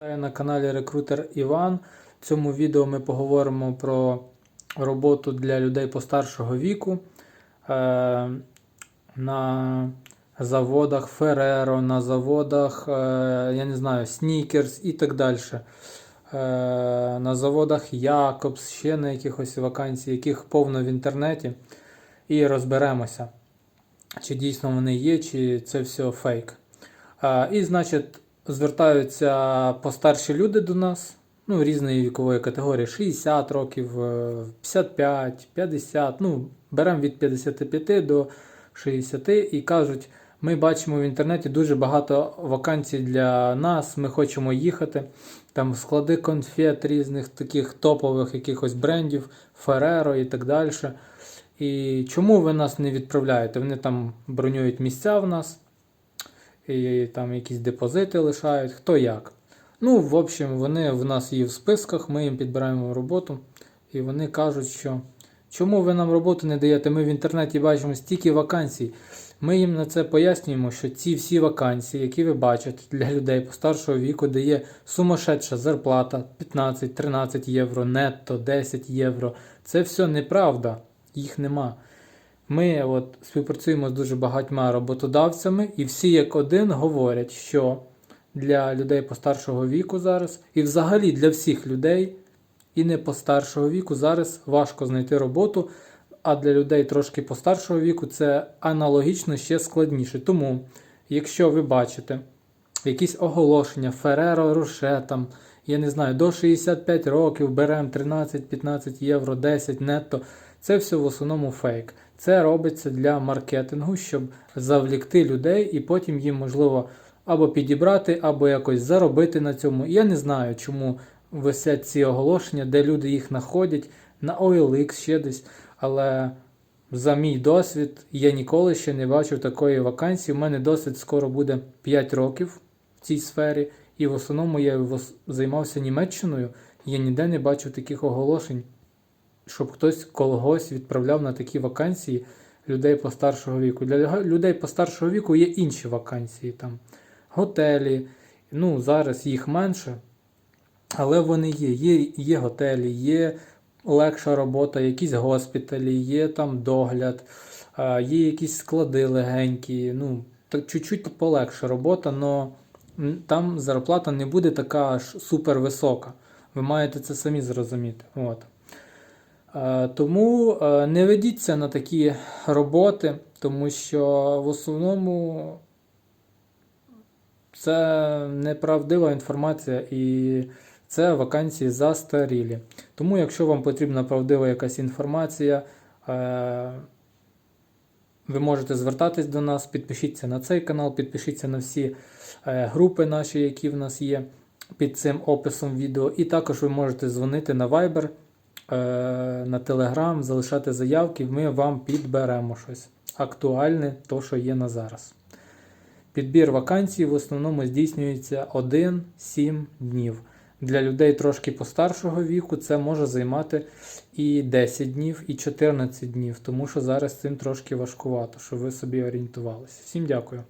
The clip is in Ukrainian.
На каналі Рекрутер Іван. В цьому відео ми поговоримо про роботу для людей постаршого віку е, на заводах Ferrero, на заводах, е, я не знаю, Snickers і так далі. Е, на заводах Якобс, ще на якихось вакансій, яких повно в інтернеті. І розберемося, чи дійсно вони є, чи це все фейк. І, значить, звертаються постарші люди до нас, ну, різної вікової категорії: 60 років, е, 55, 50, ну, беремо від 55 до 60 і кажуть, ми бачимо в інтернеті дуже багато вакансій для нас, ми хочемо їхати. Там склади конфет різних таких топових якихось брендів, Ferrero і так далі. І чому ви нас не відправляєте? Вони там бронюють місця в нас і там якісь депозити лишають, хто як. Ну, в общем, вони в нас є в списках, ми їм підбираємо роботу, і вони кажуть, що чому ви нам роботу не даєте? Ми в інтернеті бачимо стільки вакансій. Ми їм на це пояснюємо, що ці всі вакансії, які ви бачите для людей постаршого віку, де є сумасшедша зарплата 15-13 євро, нетто 10 євро. Це все неправда, їх нема. Ми от співпрацюємо з дуже багатьма роботодавцями, і всі як один говорять, що для людей постаршого віку зараз, і взагалі для всіх людей, і не постаршого віку, зараз важко знайти роботу, а для людей трошки постаршого віку це аналогічно ще складніше. Тому, якщо ви бачите якісь оголошення, Ferrero Rocher, там, я не знаю, до 65 років беремо 13-15 євро, 10 нетто, це все в основному фейк. Це робиться для маркетингу, щоб завлікти людей і потім їм можливо або підібрати, або якось заробити на цьому. Я не знаю, чому висять ці оголошення, де люди їх знаходять на OLX ще десь. Але за мій досвід я ніколи ще не бачив такої вакансії. У мене досвід скоро буде 5 років в цій сфері, і в основному я займався Німеччиною. Я ніде не бачив таких оголошень щоб хтось когось відправляв на такі вакансії людей постаршого віку. Для людей постаршого віку є інші вакансії, там готелі. Ну, зараз їх менше, але вони є. Є, є готелі, є легша робота, якісь госпіталі, є там догляд, є якісь склади легенькі. Ну, чуть-чуть полегша робота, але там зарплата не буде така аж супер висока. Ви маєте це самі зрозуміти. От. Е, Тому е, не ведіться на такі роботи, тому що в основному це неправдива інформація і це вакансії застарілі. Тому, якщо вам потрібна правдива якась інформація, е, ви можете звертатись до нас, підпишіться на цей канал, підпишіться на всі групи наші, які в нас є під цим описом відео. І також ви можете дзвонити на Viber, на Telegram, залишати заявки, ми вам підберемо щось актуальне, то, що є на зараз. Підбір вакансій в основному здійснюється 1-7 днів. Для людей трошки постаршого віку це може займати і 10 днів, і 14 днів, тому що зараз цим трошки важкувато, щоб ви собі орієнтувалися. Всім дякую.